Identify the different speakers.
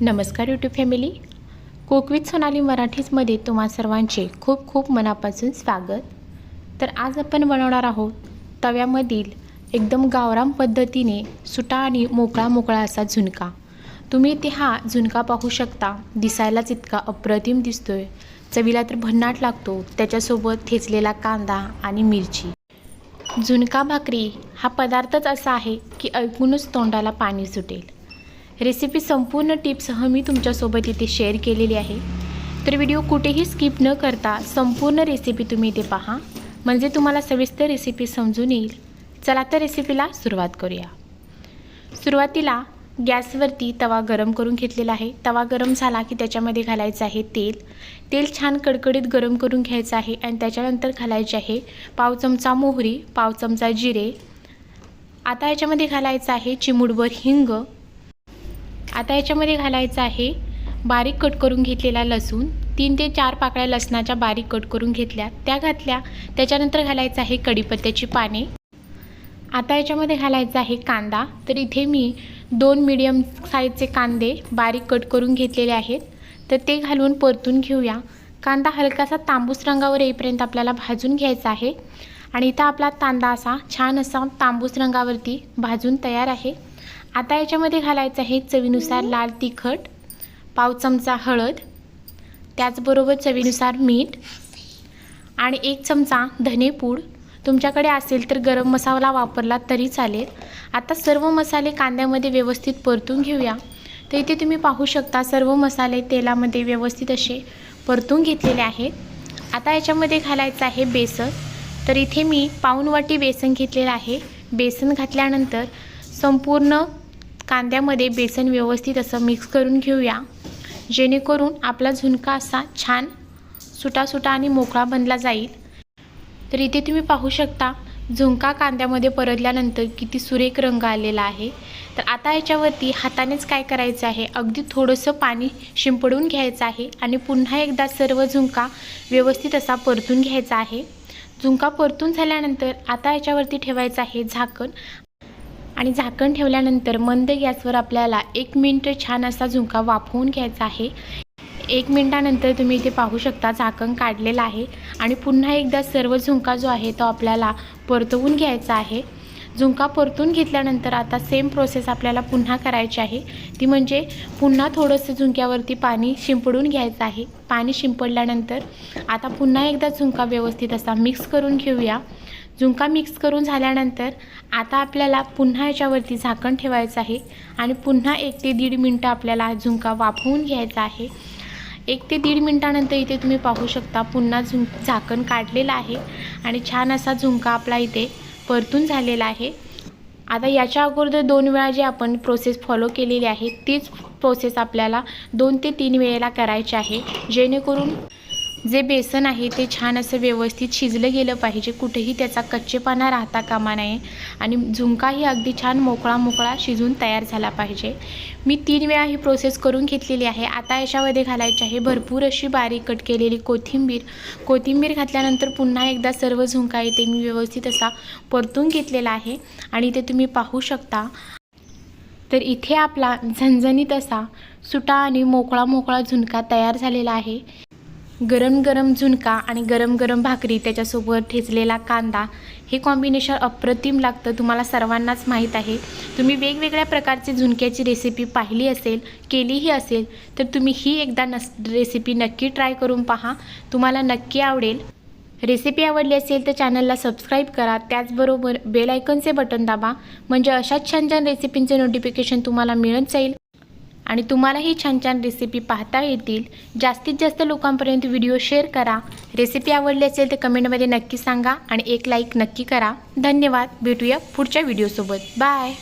Speaker 1: नमस्कार YouTube family कोकवित सोनाली मराठीजमध्ये तुम्हा सर्वांचे खूप खूप मनापासून स्वागत. तर आज आपण बनवणार आहोत तव्यामधील एकदम गावराम पद्धतीने सुटा आणि मोकळा मोकळा असा झुणका. तुम्ही इथे हा झुणका पाहू शकता. दिसायलाच इतका अप्रतिम दिसतोय. चवीला तर भन्नाट लागतो. त्याच्यासोबत ठेचलेला कांदा आणि मिरची. झुणका भाकरी हा पदार्थच असा आहे की ऐकूनच तोंडाला पाणी सुटेल. रेसिपी संपूर्ण टिपसह मी तुमच्यासोबत इथे शेअर केलेली आहे. तर व्हिडिओ कुठेही स्किप न करता संपूर्ण रेसिपी तुम्ही इथे पहा. म्हणजे तुम्हाला सविस्तर रेसिपी समजून येईल. चला तर रेसिपीला सुरुवात करूया. सुरुवातीला गॅसवरती तवा गरम करून घेतलेला आहे. तवा गरम झाला की त्याच्यामध्ये घालायचं आहे तेल. तेल छान कडकडीत गरम करून घ्यायचं आहे आणि त्याच्यानंतर घालायचे आहे पाव चमचा मोहरी पाव चमचा जिरे. आता याच्यामध्ये घालायचं आहे चिमुडभर हिंग. आता याच्यामध्ये घालायचं आहे बारीक कट करून घेतलेला लसूण. तीन ते चार पाकळ्या लसणाच्या बारीक कट करून घेतल्या. त्या घातल्या. त्याच्यानंतर घालायचं आहे कढीपत्त्याची पाने. आता याच्यामध्ये घालायचा आहे कांदा. तर इथे मी दोन मीडियम साईजचे कांदे बारीक कट करून घेतलेले आहेत. तर ते घालून परतून घेऊया. कांदा हलकासा तांबूस रंगावर येईपर्यंत आपल्याला भाजून घ्यायचा आहे. आणि इथं आपला कांदा असा छान असा तांबूस रंगावरती भाजून तयार आहे. आता याच्यामध्ये घालायचं आहे चवीनुसार लाल तिखट पाव चमचा हळद त्याचबरोबर चवीनुसार मीठ आणि एक चमचा धनेपूड तुमच्याकडे असेल तर गरम मसाला वापरला तरी चालेल. आता सर्व मसाले कांद्यामध्ये व्यवस्थित परतून घेऊया. तर इथे तुम्ही पाहू शकता सर्व मसाले तेलामध्ये व्यवस्थित असे परतून घेतलेले आहेत. आता याच्यामध्ये घालायचं आहे बेसन. तर इथे मी पाऊण वाटी बेसन घेतलेलं आहे. बेसन घातल्यानंतर संपूर्ण कांद्यामध्ये बेसन व्यवस्थित असं मिक्स करून घेऊया. जेणेकरून आपला झुणका असा छान सुटासुटा आणि मोकळा बनला जाईल. तर इथे तुम्ही पाहू शकता झुणका कांद्यामध्ये परतल्यानंतर किती सुरेख रंग आलेला आहे. तर आता याच्यावरती हातानेच काय करायचं आहे? अगदी थोडंसं पाणी शिंपडून घ्यायचं आहे आणि पुन्हा एकदा सर्व झुणका व्यवस्थित असा परतून घ्यायचा आहे. झुणका परतून झाल्यानंतर आता याच्यावरती ठेवायचं आहे झाकण. आणि झाकण ठेवल्यानंतर मंद गॅसवर आपल्याला एक मिनटं छान असा झुणका वाफवून घ्यायचा आहे. एक मिनटानंतर तुम्ही इथे पाहू शकता झाकण काढलेलं आहे आणि पुन्हा एकदा सर्व झुणका जो आहे तो आपल्याला परतवून घ्यायचा आहे. झुंका परतून घेतल्यानंतर आता सेम प्रोसेस आपल्याला पुन्हा करायची आहे. ती म्हणजे पुन्हा थोडंसं झुंक्यावरती पाणी शिंपडून घ्यायचं आहे. पाणी शिंपडल्यानंतर आता पुन्हा एकदा झुणका व्यवस्थित असा मिक्स करून घेऊया. झुणका मिक्स करून झाल्यानंतर आता आपल्याला पुन्हा याच्यावरती झाकण ठेवायचं आहे. आणि पुन्हा एक ते दीड मिनटं आपल्याला झुणका वाफवून घ्यायचा आहे. एक ते दीड मिनटानंतर इथे तुम्ही पाहू शकता पुन्हा झुं झाकण काढलेलं आहे. आणि छान असा झुणका आपला इथे परतून झालेला आहे. आता याच्या अगोदर दोन वेळा जे आपण प्रोसेस फॉलो केलेली आहे तीच प्रोसेस आपल्याला दोन ते तीन वेळेला करायची आहे. जेणेकरून जे बेसन आहे ते छान असं व्यवस्थित शिजलं गेलं पाहिजे. कुठेही त्याचा कच्चेपणा राहता कामा नये. आणि झुणकाही अगदी छान मोकळा मोकळा शिजून तयार झाला पाहिजे. मी तीन वेळा ही प्रोसेस करून घेतलेली आहे. आता याच्यामध्ये घालायची आहे भरपूर अशी बारीक कट केलेली कोथिंबीर. कोथिंबीर घातल्यानंतर पुन्हा एकदा सर्व झुणका येते मी व्यवस्थित असा परतून घेतलेला आहे. आणि ते तुम्ही पाहू शकता. तर इथे आपला झणझणीत असा सुटा आणि मोकळा मोकळा झुणका तयार झालेला आहे. गरम गरम झुणका आणि गरम गरम भाकरी त्याच्यासोबत ठेचलेला कांदा हे कॉम्बिनेशन अप्रतिम लागतं तुम्हाला सर्वांनाच माहीत आहे. तुम्ही वेगवेगळ्या प्रकारची झुणक्याची रेसिपी पाहिली असेल केलीही असेल तर तुम्ही ही एकदा नस रेसिपी नक्की ट्राय करून पहा. तुम्हाला नक्की आवडेल. रेसिपी आवडली असेल तर चॅनलला सबस्क्राईब करा. त्याचबरोबर बेल आयकनचे बटन दाबा म्हणजे अशाच छान छान रेसिपींचे नोटिफिकेशन तुम्हाला मिळत जाईल. आणि तुम्हालाही छान छान रेसिपी पाहता येतील. जास्तीत जास्त लोकांपर्यंत व्हिडिओ शेअर करा. रेसिपी आवडली असेल तर कमेंटमध्ये नक्की सांगा आणि एक लाईक नक्की करा. धन्यवाद. भेटूया पुढच्या व्हिडिओसोबत बाय